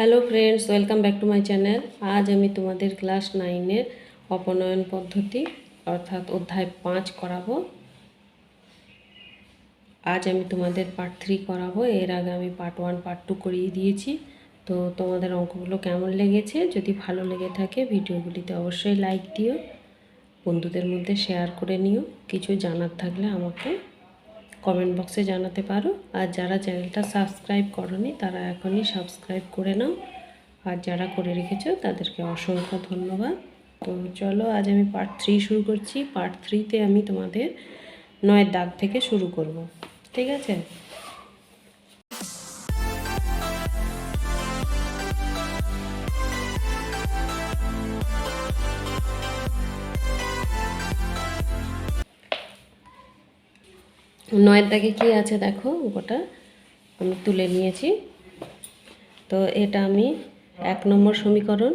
Hello friends welcome back to my channel আজ আমি তোমাদের ক্লাস নাইনের অপনয়ন পদ্ধতি, অর্থাৎ অধ্যায় পাঁচ করাবো। আজ আমি তোমাদের পার্ট থ্রি করাবো। এর আগে আমি পার্ট ওয়ান পার্ট টু করিয়ে দিয়েছি। তো তোমাদের অঙ্কগুলো কেমন লেগেছে? যদি ভালো লেগে থাকে, ভিডিওগুলিতে অবশ্যই লাইক দিও। বন্ধুদের মধ্যে শেয়ার করে নিও। কিছু জানার থাকলে আমাকে কমেন্ট বক্সে জানাতে পারো। আর যারা চ্যানেলটা সাবস্ক্রাইব করনি, তারা এখনই সাবস্ক্রাইব করে নাও। আর যারা করে রেখেছো, তাদেরকে অসংখ্য ধন্যবাদ। তো চলো, আজ আমি পার্ট থ্রি শুরু করছি। পার্ট থ্রিতে আমি তোমাদের নয় দাগ থেকে শুরু করব। ঠিক আছে? নয়ের দাগে কী আছে দেখো ওটা আমি তুলে নিয়েছি। তো এটা আমি এক নম্বর সমীকরণ,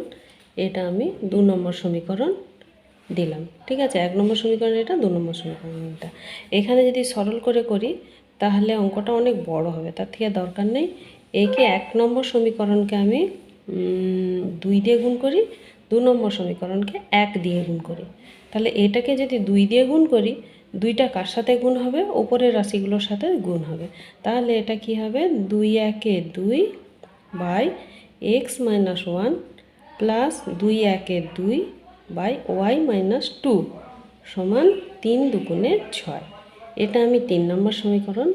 এটা আমি দু নম্বর সমীকরণ দিলাম। ঠিক আছে? এক নম্বর সমীকরণ এটা, দু নম্বর সমীকরণ এটা। এখানে যদি সরল করে করি, তাহলে অঙ্কটা অনেক বড় হবে। তার থেকে দরকার নেই। একে এক নম্বর সমীকরণকে আমি দুই দিয়ে গুণ করি, দু নম্বর সমীকরণকে এক দিয়ে গুণ করি। তাহলে এটাকে যদি দুই দিয়ে গুণ করি দুইটা কার সাথে গুণ হবে? ওপরের রাশিগুলোর সাথে গুণ হবে। তাহলে এটা কি হবে? দুই একে দুই by x minus one plus দুই একে দুই বাই ওয়াই মাইনাস টু সমান তিন দুগুণে ছয়। এটা আমি তিন নম্বর সমীকরণ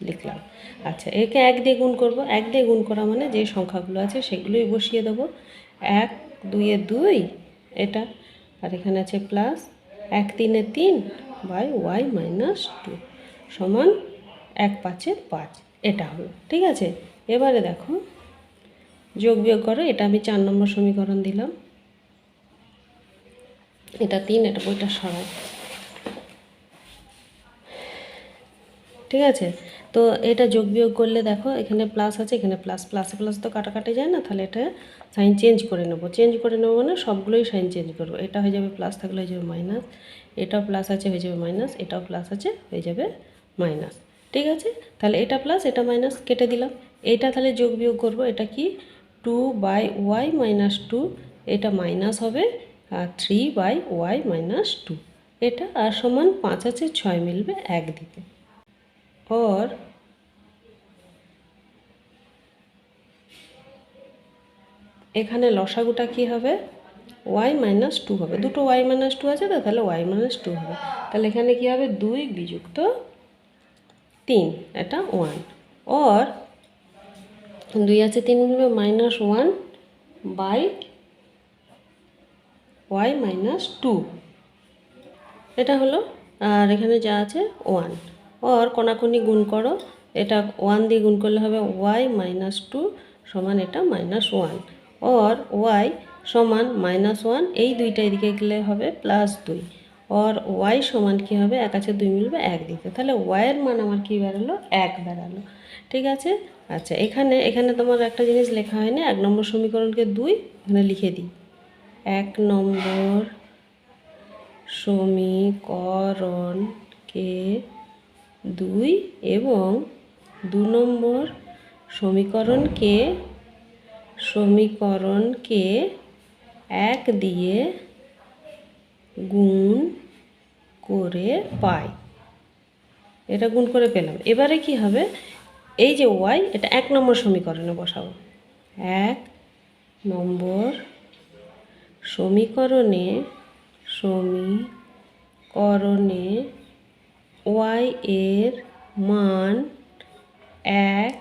লিখলাম। আচ্ছা একে এক দিয়ে গুণ করব। এক দিয়ে গুণ করা মানে যে সংখ্যাগুলো আছে সেগুলোই বসিয়ে দেবো। এক, দুইয়ে দুই, এটা, আর এখানে আছে প্লাস এক তিনে তিন বাই ওয়াই মাইনাস টু সমান এক পাঁচে পাঁচ। এটা হলো, ঠিক আছে? এবারে দেখো, যোগ বিয়োগ করো, এটা আমি চার নম্বর সমীকরণ দিলাম। এটা তিন, এটা বইটা সরাই। ঠিক আছে? তো এটা যোগ বিয়োগ করলে দেখো, এখানে প্লাস আছে, এখানে প্লাস প্লাসে প্লাস তো কাটাকাটি যায় না, তাহলে এটা সাইন চেঞ্জ করে নেব। চেঞ্জ করে নেব মানে সবগুলোই সাইন চেঞ্জ করব। এটা হয়ে যাবে প্লাস থাকলে হয়ে যাবে মাইনাস এটাও প্লাস আছে হয়ে যাবে মাইনাস এটাও প্লাস আছে হয়ে যাবে মাইনাস ঠিক আছে? তাহলে এটা প্লাস এটা মাইনাস কেটে দিলাম। এটা তাহলে যোগ বিয়োগ করব, এটা কি? Two by y minus two এটা মাইনাস হবে, আর three by y minus two এটা আর সমান পাঁচ আছে, ছয় মিলবে এক দিকে और এখানে লসাগুটা কি হবে? ওয়াই মাইনাস টু হবে। দুটো ওয়াই মাইনাস টু আছে তো, তাহলে ওয়াই মাইনাস টু হবে। তাহলে এখানে কি হবে? দুই বিযুক্ত তিন, এটা ওয়ান অর দুই আছে তিন মিলবে minus one by y minus two এটা হলো, আর এখানে যা আছে ওয়ান অর কোনাকুনি গুণ করো, এটা ওয়ান দিয়ে গুণ করলে হবে ওয়াই মাইনাস টু সমান এটা মাইনাস ওয়ান অর ওয়াই সমান মাইনাস ওয়ান এই দুইটা এদিকে গেলে হবে প্লাস দুই। অর ওয়াই সমান কি হবে? এক আছে, দুই মিলবে এক দিকে। তাহলে ওয়াইয়ের মান আমার কি বেরালো? এক বেরালো। ঠিক আছে? আচ্ছা এখানে এখানে তোমার একটা জিনিস লেখা হয়নি। এক নম্বর সমীকরণকে দুই, এখানে লিখে দিই। এক নম্বর সমীকরণকে দুই এবং দু নম্বর সমীকরণকে সমীকরণকে এক দিয়ে গুণ করে পাই। এটা গুণ করে পেলাম। এবারে কি হবে? এই যে ওয়াই এটা এক নম্বর সমীকরণে বসাবো। এক নম্বর সমীকরণে সমীকরণে ওয়াই এর মান এক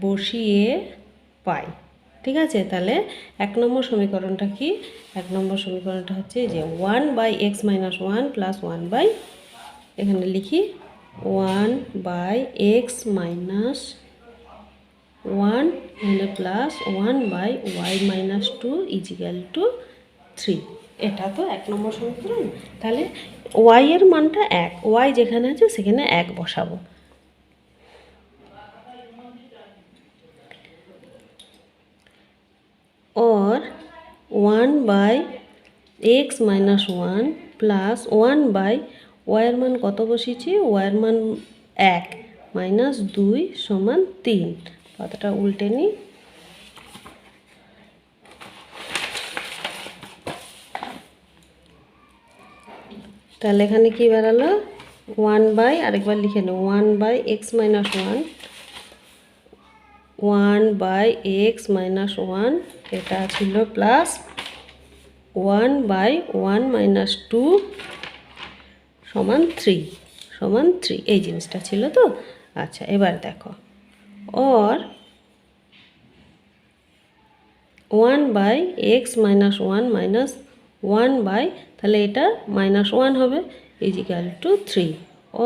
বসিয়ে পাই। ঠিক আছে? তাহলে এক নম্বর সমীকরণটা কি? এক নম্বর সমীকরণটা হচ্ছে যে one by x minus one plus one by এখানে লিখি one by x minus one এখানে plus one by y minus two is equal to three এটা তো এক নম্বর সমীকরণ। তাহলে ওয়াই এর মানটা এক ওয়াই যেখানে আছে সেখানে এক বসাবো। और one by x minus one plus one by ওয়াইয়ের মান কত বসিয়েছি? ওয়াইয়ের মান এক মাইনাস দুই সমান তিন। পাতাটা উল্টে নিই তাহলে এখানে কি বেরালো? ওয়ান বাই আরেকবার লিখে নেব one by x minus one one by x minus one এটা ছিল plus one by one minus two সমান থ্রি সমান থ্রি এই জিনিসটা ছিল তো? আচ্ছা এবার দেখো। Or one by x minus one minus one by তাহলে এটা মাইনাস ওয়ান হবে is equal to three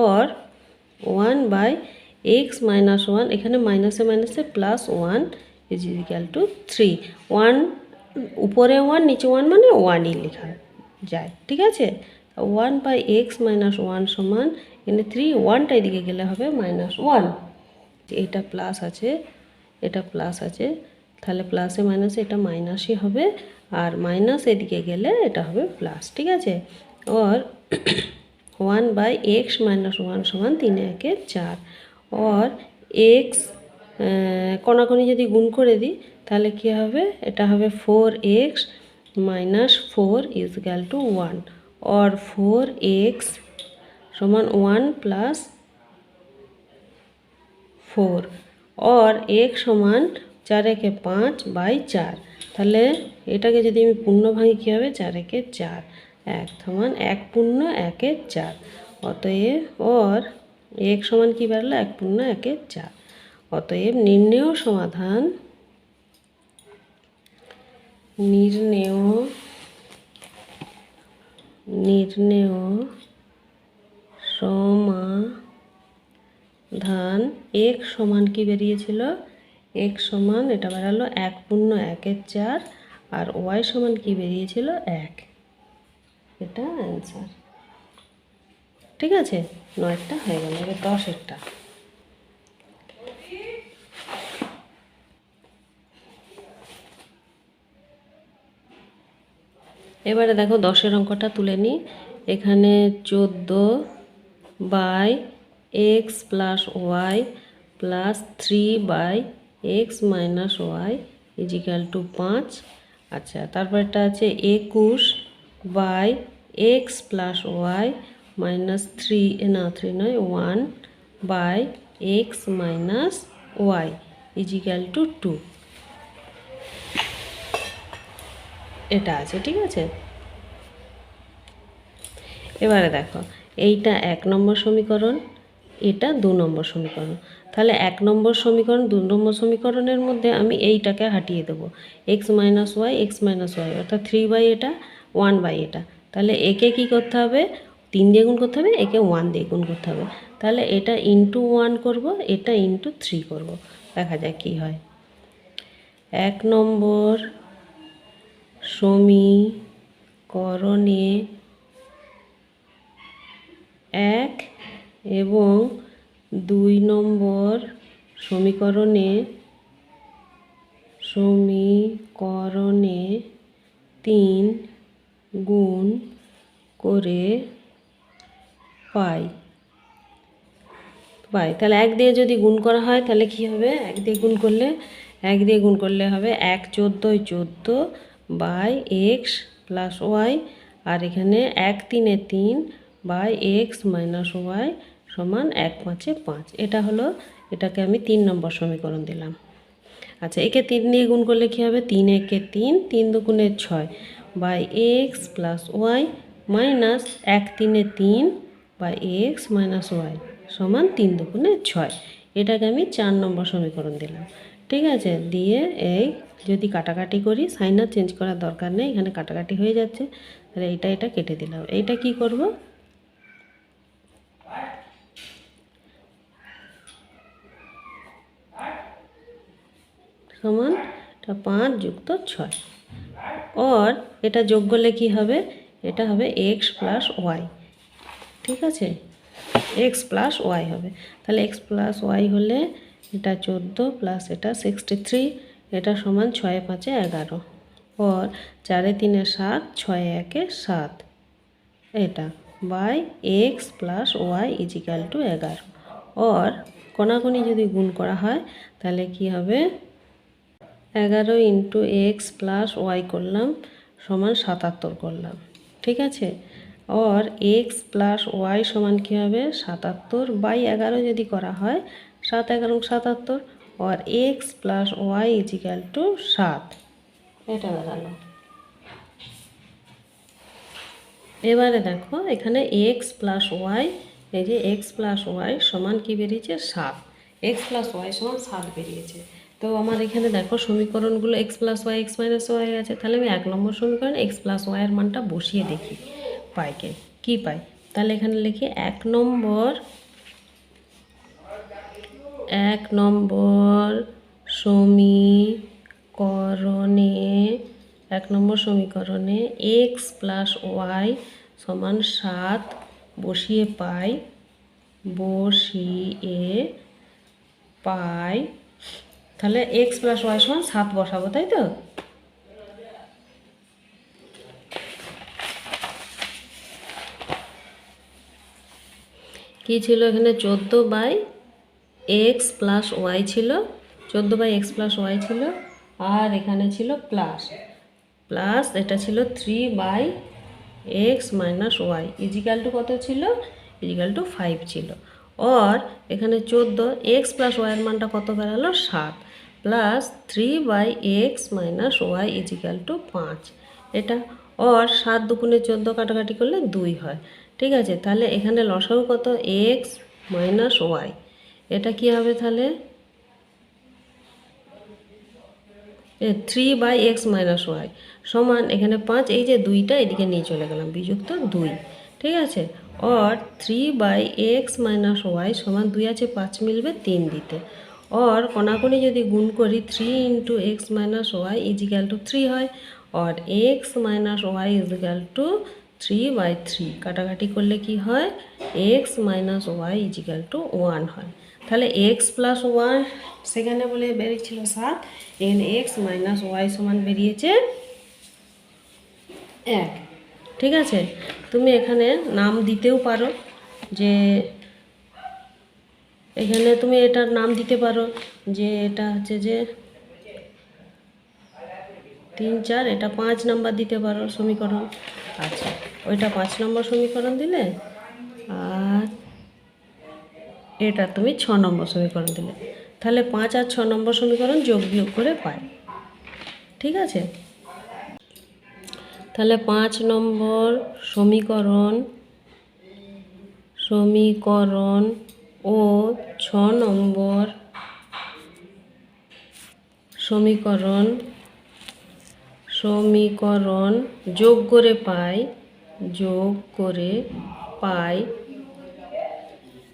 or one by x minus one এখানে মাইনাসে মাইনাসে plus one is is equal to three one উপরে ওয়ান নিচে ওয়ান মানে ওয়ানই লেখা যায়, ঠিক আছে? One by x minus one সমান, এখানে থ্রি ওয়ানটা এদিকে গেলে হবে মাইনাস ওয়ান এটা প্লাস আছে, এটা প্লাস আছে, তাহলে প্লাসে মাইনাসে এটা মাইনাসই হবে, আর মাইনাস এদিকে গেলে এটা হবে প্লাস ঠিক আছে? Or one by x minus one সমান তিন একে চার। ওর এক্স কণাকণি যদি গুণ করে দিই, তাহলে কি হবে? এটা হবে four x minus four is equal to one or four x সমান ওয়ান প্লাস ফোর অর এক সমান চার একে পাঁচ বাই চার। তাহলে এটাকে যদি আমি পূর্ণ ভাঙি, কী হবে? চার একে চার। এক সমান এক পূর্ণ একে চার। অতএব অর এক সমান কী বেরোলো এক পূর্ণ একে চার। অতএব নির্ণেয় সমাধান। নির্ণেয় নির্ণেয় সমাধান। এক সমান কি বেরিয়েছিল? এক সমান এটা বেরালো এক পূর্ণ একের চার। আর ওয়াই সমান কি বেরিয়েছিল? এক। এটা অ্যান্সার ঠিক আছে? নয়টা হয়ে গেল, এবার দশেরটা এবারে দেখো দশের অঙ্কটা তুলে নিই। এখানে চোদ্দ by x plus y plus three by x minus y is equal to পাঁচ। আচ্ছা তারপরটা আছে একুশ by x plus y minus three না থ্রি নয় one by x minus y is equal to two এটা আছে, ঠিক আছে? এবারে দেখো, এইটা এক নম্বর সমীকরণ, এটা দু নম্বর সমীকরণ। তাহলে এক নম্বর সমীকরণ, দু নম্বর সমীকরণের মধ্যে আমি এইটাকে হাঁটিয়ে দেবো। X minus y x minus y অর্থাৎ থ্রি বাই এটা ওয়ান বাই এটা। তাহলে একে কি করতে হবে? তিন দিয়ে গুণ করতে হবে, একে ওয়ান দিয়ে গুণ করতে হবে। তাহলে এটা ইন্টু ওয়ান করব, এটা ইন্টু থ্রি করব। দেখা যাক কী হয়। এক নম্বর সমীকরণে এক এবং দুই নম্বর সমীকরণে সমীকরণে তিন গুণ করে পাই। পাই। তাহলে এক দিয়ে যদি গুণ করা হয়, তাহলে কি হবে? এক দিয়ে গুণ করলে, এক দিয়ে গুণ করলে হবে এক চোদ্দোই চোদ্দ বাই এক্স প্লাস ওয়াই আর এখানে এক তিনে তিন বাই এক্স মাইনাস ওয়াই সমান এক পাঁচে পাঁচ। এটা হলো, এটাকে আমি তিন নম্বর সমীকরণ দিলাম। আচ্ছা একে তিন দিয়ে গুণ করলে কী হবে? তিন একে তিন তিন দুগুণে ছয়। By x plus y minus এক তিনে তিন বাই এক্স মাইনাস ওয়াই সমান তিন দুগুণে ছয়। এটাকে আমি চার নম্বর সমীকরণ দিলাম। ঠিক আছে? দিয়ে এই যদি কাটাকাটি করি সাইনার চেঞ্জ করার দরকার নেই, এখানে কাটাকাটি হয়ে যাচ্ছে, তাহলে এইটা এটা কেটে দিলাম। এইটা কি করব? সমান এটা পাঁচ যুক্ত ছয়। ওর এটা যোগ করলে কী হবে? এটা হবে এক্স প্লাস ওয়াই ঠিক আছে? এক্স প্লাস ওয়াই হবে। তাহলে এক্স প্লাস ওয়াই হলে এটা চোদ্দ প্লাস এটা সিক্সটি থ্রি এটা সমান ছয় পাঁচে এগারো। ওর চারে তিনে সাত, ছয় একে সাত। এটা by x plus y is equal to এগারো। ওর কোনাকুনি যদি গুণ করা হয়, তাহলে কি হবে? এগারো ইন্টু এক্স প্লাস ওয়াই করলাম, সমান সাতাত্তর করলাম। ঠিক আছে? ওর এক্স প্লাস ওয়াই সমান কী হবে? সাতাত্তর বাই এগারো যদি করা হয়, সাত এগারো সাতাত্তর। আর x plus y is equal to সাত এটা দাঁড়াল এবারে দেখো এখানে এক্স প্লাস ওয়াই এই যে এক্স প্লাস ওয়াই সমান কি বেরিয়েছে? সাত। এক্স প্লাস ওয়াই সমান সাত বেরিয়েছে। তো আমার এখানে দেখো সমীকরণগুলো x plus y x minus y আছে। তাহলে আমি এক নম্বর সমীকরণ এক্স প্লাস ওয়াইয়ের মানটা বসিয়ে দেখি। পাই কে? কী পাই? তাহলে এখানে লিখি এক নম্বর এক নম্বর সমীকরণে, এক নম্বর সমীকরণে এক্স প্লাস ওয়াই সমান সাত বসিয়ে পাই বসিয়ে পাই। তাহলে এক্স প্লাস ওয়াই সমান সাত বসাবো, তাই তো? কী ছিল এখানে? চোদ্দ বাই এক্স প্লাস ওয়াই ছিল, চোদ্দ বাই এক্স প্লাস ওয়াই ছিল, আর এখানে ছিল প্লাস প্লাস এটা ছিল three by x minus y is equal to কত ছিল? ইজিক্যাল টু ফাইভ ছিল। অর এখানে চোদ্দ এক্স প্লাস ওয়াইয়ের মানটা কত বেরালো? সাত। Plus three by x minus y is equal to পাঁচ। এটা অর সাত দুগুণে চোদ্দ কাটাকাটি করলে দুই হয়। ঠিক আছে, তাহলে এখানে লসাগু কত? এক্স মাইনাস ওয়াই এটা কি হবে তাহলে? Three by x minus y সমান এখানে পাঁচ, এই যে দুইটা এদিকে নিয়ে চলে গেলাম, বিযুক্ত দুই। ঠিক আছে? Or three by x minus y সমান দুই আছে, পাঁচ মিলবে তিন দিতে। অর কোনাকুনি যদি গুণ করি three into x minus y is equal to three হয়। Or x minus y is equal to three by three কাটাকাটি করলে কি হয়? X minus y is equal to one হয়। তাহলে এক্স প্লাস ওয়াই সেখানে বলে বেরিয়েছিল সাত, এখানে এক্স মাইনাস ওয়াই সমান বেরিয়েছে এক। ঠিক আছে? তুমি এখানে নাম দিতেও পারো যে এখানে তুমি এটার নাম দিতে পারো যে এটা হচ্ছে যে তিন, চার, এটা পাঁচ নাম্বার দিতে পারো সমীকরণ। আচ্ছা ওইটা পাঁচ নম্বর সমীকরণ দিলে? আর এটা তুমি ছ নম্বর সমীকরণ দিলে। তাহলে পাঁচ আর ছ নম্বর সমীকরণ যোগ বিয়োগ করে পাই। ঠিক আছে? তাহলে পাঁচ নম্বর সমীকরণ সমীকরণ ও ছ নম্বর সমীকরণ সমীকরণ যোগ করে পাই, যোগ করে পাই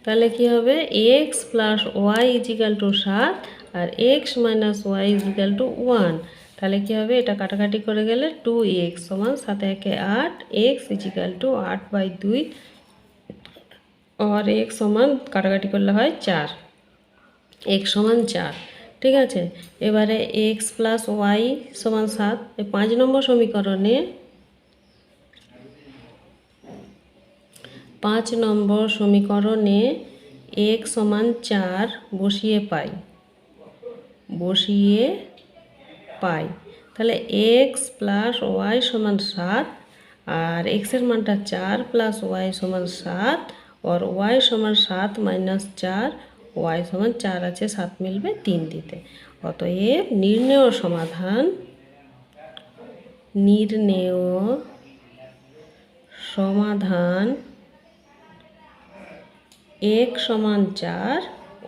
তাহলে কি হবে? X plus y is equal to সাত আর x minus y is equal to one তাহলে কি হবে? এটা কাটাকাটি করে গেলে টু এক্স সমান সাত একে আট এক্স ইজিক্যাল টু আট বাই দুই আর এক্স সমান কাটাকাটি করলে হয় চার। এক্স সমান চার, ঠিক আছে? এবারে এক্স প্লাস ওয়াই সমান সাত, এই পাঁচ নম্বর সমীকরণে পাঁচ নম্বর সমীকরণে এক সমান চার বসিয়ে পাই। বসিয়ে পাই। তাহলে এক্স প্লাস ওয়াই সমান সাত আর এক্সের মানটা চার প্লাস ওয়াই সমান সাত আর ওয়াই সমান সাত মাইনাস চার ওয়াই সমান চার আছে, সাত মিলবে তিন দিতে। অতএব নির্ণেয় সমাধান নির্ণেয় সমাধান এক সমান চার,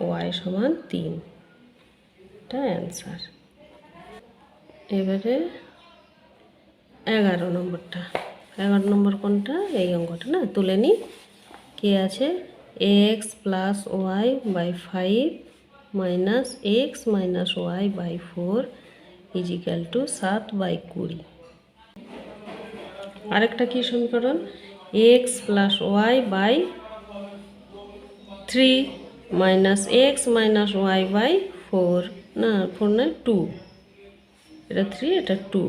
ওয়াই সমান তিন। এটা অ্যান্সার এবারে এগারো নম্বরটা। এগারো নম্বর কোনটা? এই অঙ্কটা না? তুলে নিই। কি আছে? X plus y by five minus x minus y by four is equal to সাত বাই কুড়ি। আরেকটা কি সমীকরণ? X plus y by three minus x minus y by four না ফোর না টু এটা থ্রি এটা টু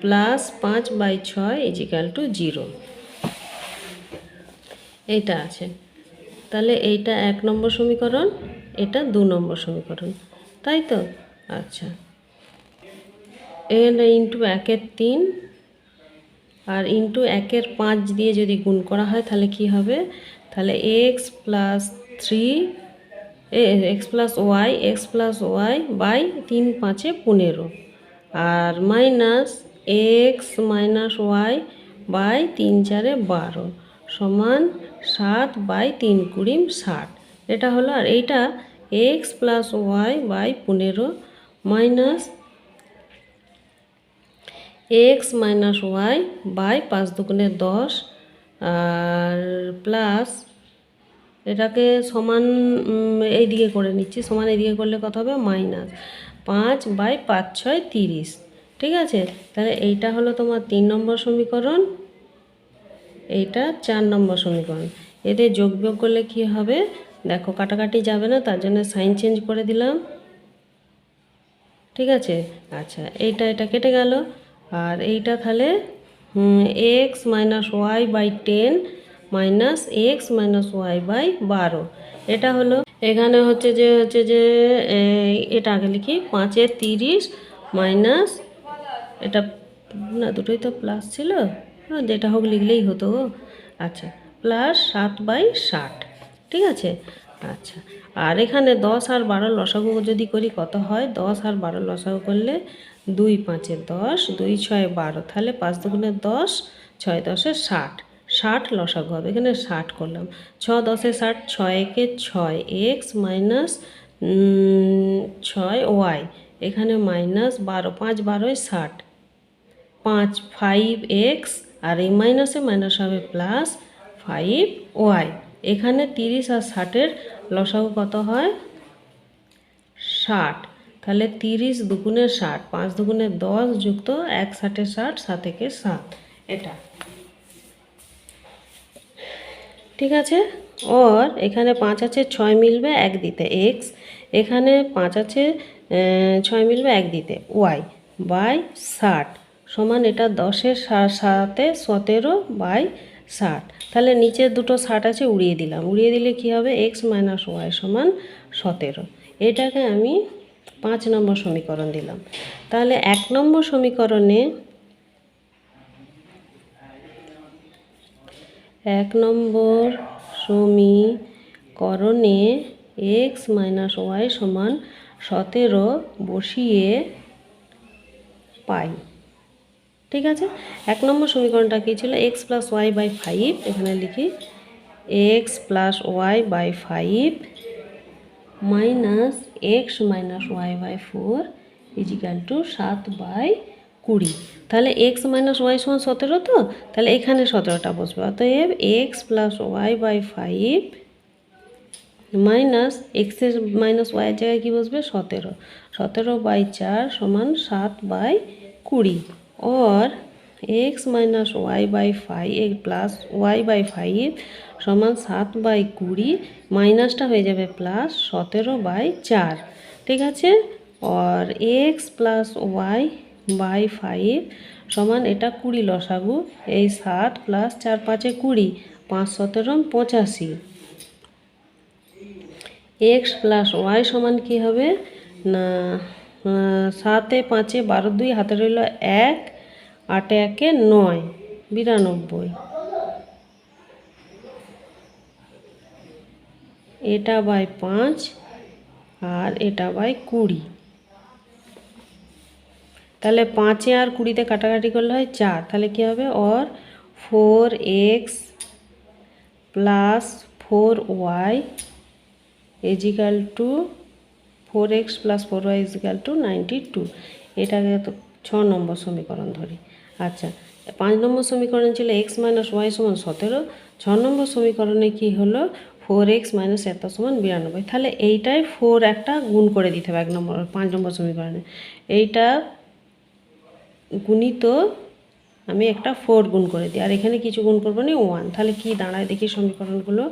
প্লাস পাঁচ বাই ছয় ইজিক্যাল টু জিরো এইটা আছে। তাহলে এইটা এক নম্বর সমীকরণ, এটা দু নম্বর সমীকরণ। তাই তো? আচ্ছা। এখানে ইন্টু একের তিন আর ইন্টু একের পাঁচ দিয়ে যদি গুণ করা হয়, তাহলে কি হবে? তাহলে x plus three x plus y x plus y by তিন পাঁচে পনেরো। আর minus x minus y by তিন চারে বারো সমান সাত বাই তিন কুড়ি ষাট। এটা হলো, আর এইটা এক্স প্লাস ওয়াই বাই পনেরো minus x minus y by পাঁচ দুগুণে দশ। আর প্লাস এটাকে সমান এইদিকে করে নিচ্ছি। সমান এইদিকে করলে কত হবে? মাইনাস পাঁচ বাই পাঁচ ছয় তিরিশ। ঠিক আছে? তাহলে এইটা হলো তোমার তিন নম্বর সমীকরণ। এইটা চার নম্বর সমীকরণ। এতে যোগ বিয়োগ করলে কি হবে? দেখো, কাটাকাটি যাবে না, তার জন্য সাইন চেঞ্জ করে দিলাম। ঠিক আছে? আচ্ছা এইটা, এটা কেটে গেল। আর এইটা তাহলে x minus y by ten minus x minus y by বারো। এটা হলো, এখানে হচ্ছে যে হচ্ছে যে এটা আগে লিখি পাঁচের তিরিশ মাইনাস, এটা না, দুটোই তো প্লাস ছিল? যেটা হোক লিখলেই হতো। গো আচ্ছা প্লাস সাত বাই ষাট, ঠিক আছে? আচ্ছা আর এখানে দশ আর বারো লসাগু যদি করি, কত হয়? দশ আর বারো লসাগু করলে দুই পাঁচে দশ, দুই ছয় বারো, তাহলে পাঁচ দুগুণে দশ, ছয় দশে ষাট। ষাট লসাগু হবে। এখানে ষাট করলাম। ছ দশে ষাট ছয় একে ছয়, এক্স মাইনাস ছয় ওয়াই। এখানে মাইনাস বারো, পাঁচ বারোয় ষাট। পাঁচ ফাইভ এক্স আর এই মাইনাসে মাইনাস হবে প্লাস ফাইভ ওয়াই। এখানে তিরিশ আর ষাটের লসাগু কত হয়? ষাট। তাহলে তিরিশ দুগুণে ষাট, পাঁচ দুগুণে দশ যুক্ত এক ষাটে ষাট, সাত একে সাত। এটা। ঠিক আছে? ওর এখানে পাঁচ আছে, ছয় মিলবে এক দিতে। এক্স এখানে পাঁচ আছে ছয় মিলবে এক দিতে। ওয়াই বাই ষাট সমান এটা দশের সাথে সতেরো বাই ষাট। তাহলে নিচের দুটো ষাট আছে, উড়িয়ে দিলাম। উড়িয়ে দিলে কি হবে? এক্স মাইনাস ওয়াই সমান সতেরো। এটাকে আমি পাঁচ নম্বর সমীকরণ দিলাম। তাহলে এক নম্বর সমীকরণে এক নম্বর সমীকরণে এক্স মাইনাস ওয়াই সমান সতেরো বসিয়ে পাই। ঠিক আছে? এক নম্বর সমীকরণটা কী ছিল? X plus y by five এখানে লিখি। X plus y by five minus x minus y by four is equal to সাত বাই কুড়ি। তাহলে এক্স মাইনাস ওয়াই সমান সতেরো তো? তাহলে এখানে সতেরোটা বসবে। অতএব x plus y by five minus এক্সের মাইনাস ওয়াইয়ের জায়গায় কী বসবে? সতেরো। সতেরো বাই চার সমান সাত বাই কুড়ি। और x minus y by five plus y by five সমান সাত বাই কুড়ি মাইনাসটা হয়ে যাবে প্লাস সতেরো বাই চার। ঠিক আছে? আর x plus y by five সমান এটা কুড়ি লসাগু, এই সাত প্লাস চার পাঁচে কুড়ি, পাঁচ সতেরো পঁচাশি। এক্স প্লাস ওয়াই সমান কি হবে? না সাতে পাঁচে বারো দুই হাতে রইল এক, আটে একে নয়, বিরানব্বই। এটা বাই পাঁচ আর এটা বাই কুড়ি। তাহলে পাঁচে আর কুড়িতে কাটাকাটি করলে হয় চার। তাহলে কী হবে? Or four x plus four y is equal to four x plus four y is equal to ninety two এটাকে তো ছ নম্বর সমীকরণ ধরি। আচ্ছা পাঁচ নম্বর সমীকরণ ছিল এক্স মাইনাস ওয়াই সমান সতেরো। ছ নম্বর সমীকরণে কি হলো? ফোর এক্স মাইনাস এত সমান বিরানব্বই। তাহলে এইটাই ফোর একটা গুণ করে দিতে হবে এক নম্বর, পাঁচ নম্বর সমীকরণে। এইটা গুণিত আমি একটা ফোর গুণ করে দিই। আর এখানে কিছু গুণ করব না ওয়ান তাহলে কি দাঁড়ায় দেখি সমীকরণগুলো।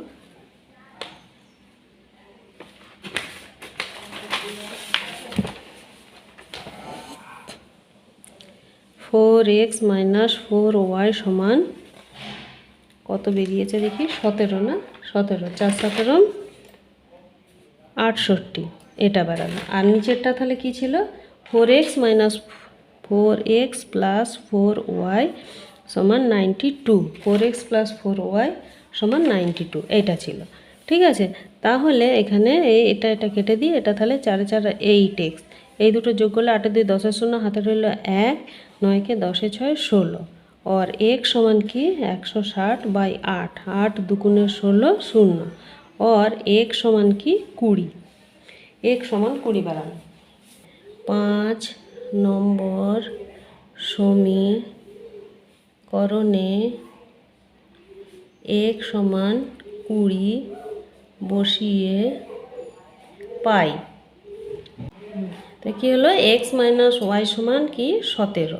Four x minus four y সমান কত বেরিয়েছে দেখি? সতেরো না? সতেরো, চার সতেরো, আটষট্টি। এটা বেরালো আর নিচেরটা তাহলে কী ছিল? Four x minus four x plus four y সমান ninety two, four x plus four y সমান নাইনটি টু, এইটা ছিল। ঠিক আছে? তাহলে এখানে এটা এটা কেটে দিই এটা তাহলে চারে চার এইট এক্স। এই দুটো যোগ করলে আটে দুই দশের শূন্য হাতে রইল এক, নয়কে দশে ছয় ষোলো। আর এক সমান কি? একশো ষাট বাই আট আট দুগুণে ষোলো শূন্য। আর এক সমান কি? কুড়ি। এক সমান কুড়ি বাড়ানো। পাঁচ নম্বর সমীকরণে এক সমান কুড়ি বসিয়ে পাই। তো কী হলো? এক্স মাইনাস ওয়াই সমান কি? সতেরো।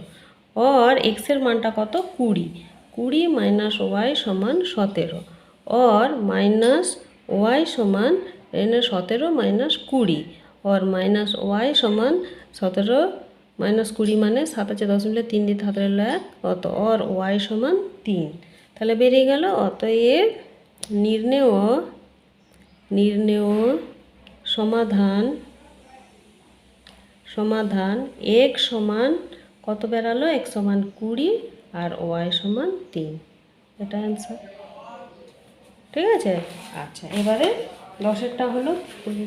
অর এক্সের মানটা কত? কুড়ি। কুড়ি মাইনাস ওয়াই সমান সতেরো। অর মাইনাস ওয়াই সমান এনে সতেরো মাইনাস কুড়ি। অর মাইনাস ওয়াই সমান সতেরো মাইনাস কুড়ি মানে সাত আছে দশ মিলে তিন দিতে রইল এক কত আর ওয়াই সমান তিন। তাহলে বেরিয়ে গেল, অতএব নির্ণেয় নির্ণেয় সমাধান সমাধান এক সমান কত বেরালো? এক সমান কুড়ি আর ওয়াই সমান তিন। এটা অ্যান্সার ঠিক আছে? আচ্ছা এবারে দশেরটা হলো,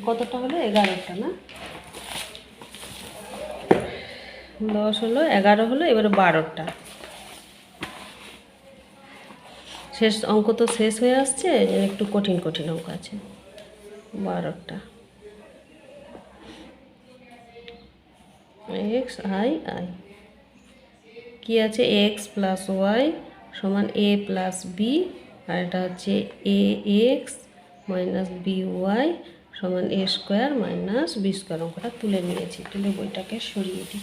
কতটা হলো? এগারোটা না? দশ হলো, এগারো হলো, এবারে বারোটা। শেষ অঙ্ক তো শেষ হয়ে আসছে, একটু কঠিন কঠিন অঙ্ক আছে। বারোটা। X, I I. কী আছে? এক্স প্লাস ওয়াই সমান এ প্লাস বি, আর এটা হচ্ছে A x minus B y সমান A square minus B square. অঙ্কটা তুলে নিয়েছি, তুলে বইটাকে সরিয়ে দিই।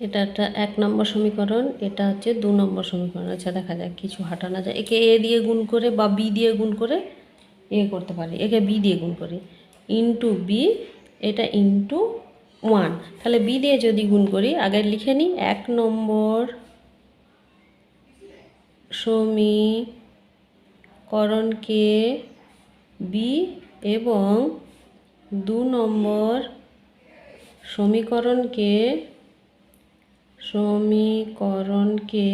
এটা একটা এক নম্বর সমীকরণ, এটা হচ্ছে দু নম্বর সমীকরণ। আচ্ছা দেখা যাক, কিছু হাঁটানো যায়। একে এ দিয়ে গুণ করে বা বি দিয়ে গুণ করে এ করতে পারি। একে বি দিয়ে গুণ করি। ইন্টু বি, এটা ইন্টু ওয়ান। তাহলে বি দিয়ে যদি গুণ করি, আগে লিখে নিই, এক নম্বর সমীকরণকে বি এবং দু নম্বর সমীকরণকে সমীকরণকে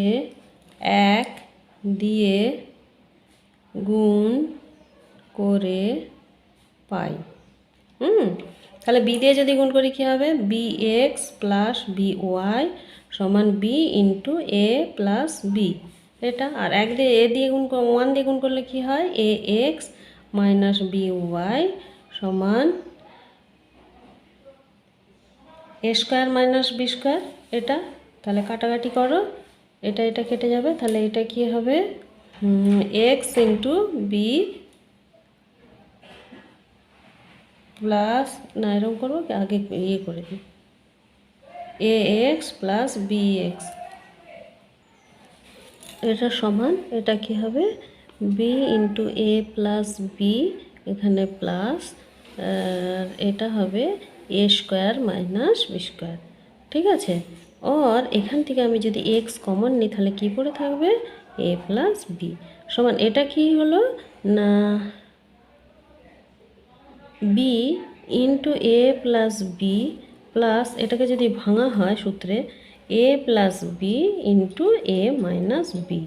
এক দিয়ে গুণ করে পাই। হুম, তাহলে বি দিয়ে যদি গুণ করি কী হবে? B x plus B y সমান B into A plus B. এটা, আর এক দিয়ে এ দিয়ে গুণ ওয়ান দিয়ে গুণ করলে কী হয়? A x minus B y সমান A square minus B square. এটা, তাহলে কাটাকাটি করো। এটা এটা কেটে যাবে। তাহলে এটা কি হবে? এক্স ইন্টু বি প্লাস না, এরকম করব আগে ইয়ে করে দিই। A x plus B x এটা সমান, এটা কি হবে? B into A plus B এখানে প্লাস এটা হবে A square minus B square ঠিক আছে? অর এখান থেকে আমি যদি এক্স কমন নিই, তাহলে কী পড়ে থাকবে? এ প্লাস বি সমান এটা কি হলো? না B into A plus B plus এটাকে যদি ভাঙা হয় সূত্রে A plus B into A minus B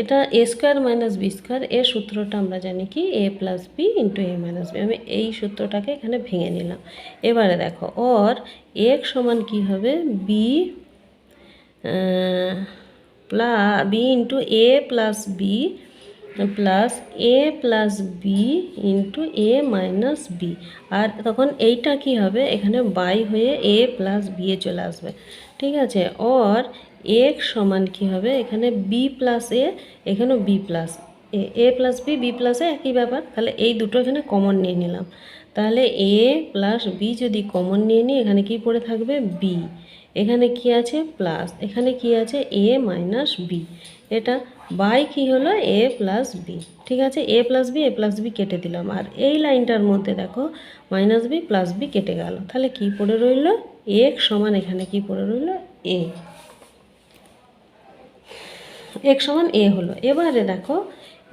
এটা A square minus B square এর সূত্রটা আমরা জানি কি? A plus B into A minus B আমি এই সূত্রটাকে এখানে ভেঙে নিলাম। এবারে দেখো ওর এক সমান কি হবে? B plus B into A plus B plus A plus B into A minus B আর তখন এইটা কি হবে? এখানে বাই হয়ে এ প্লাস বি এ চলে আসবে। ঠিক আছে? ওর এক সমান কি হবে? এখানে বি প্লাস এ এখানেও B plus A A plus B B plus A একই ব্যাপার। তাহলে এই দুটো এখানে কমন নিয়ে নিলাম। তাহলে এ প্লাস বি যদি কমন নিয়ে নিই, এখানে কি পড়ে থাকবে? বি এখানে কি আছে? প্লাস এখানে কি আছে? এ মাইনাস বি এটা বাই কি হলো? এ প্লাস বি ঠিক আছে? A plus B A plus B কেটে দিলাম। আর এই লাইনটার মধ্যে দেখো মাইনাস বি প্লাস বি কেটে গেল। তাহলে কি পড়ে রইল? এক সমান এখানে কি পড়ে রইল? এ এক সমান এ হলো। এবারে দেখো,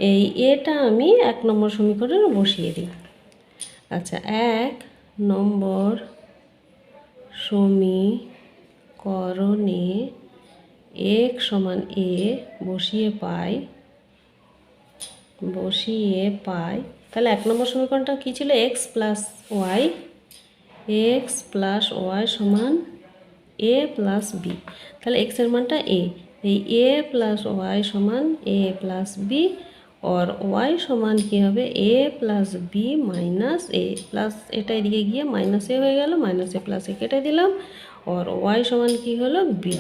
এই এটা আমি এক নম্বর সমীকরণে বসিয়ে দিই। আচ্ছা এক নম্বর সমীকরণে এক সমান এ বসিয়ে পাই বসিয়ে পাই, তাহলে এক নম্বর সমীকরণটা কী ছিল? X plus y x plus y সমান এ প্লাস বি তাহলে এক্সের মানটা এ এই এ প্লাস ওয়াই সমান A plus B or y সমান কী হবে? A plus B minus A plus এটা এদিকে গিয়ে মাইনাস এ হয়ে গেল মাইনাস এ প্লাস এ কেটে দিলাম ওর ওয়াই সমান কী হলো? বি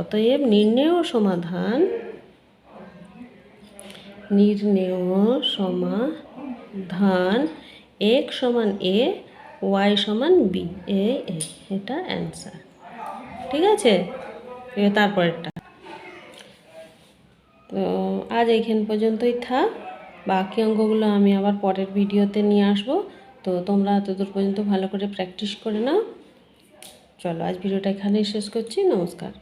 অতএব নির্ণেয় সমাধান নির্ণেয় সমাধান এক সমান এ ওয়াই সমান বি এ এটা অ্যান্সার ঠিক আছে? তারপরেরটা। তো আজ এইখান পর্যন্তই থাক। বাকি অঙ্কগুলো আমি আবার পরের ভিডিওতে নিয়ে আসব। তো তোমরা এতদূর পর্যন্ত ভালো করে প্র্যাকটিস করে নাও। চলো আজ ভিডিওটা এখানেই শেষ করছি। নমস্কার।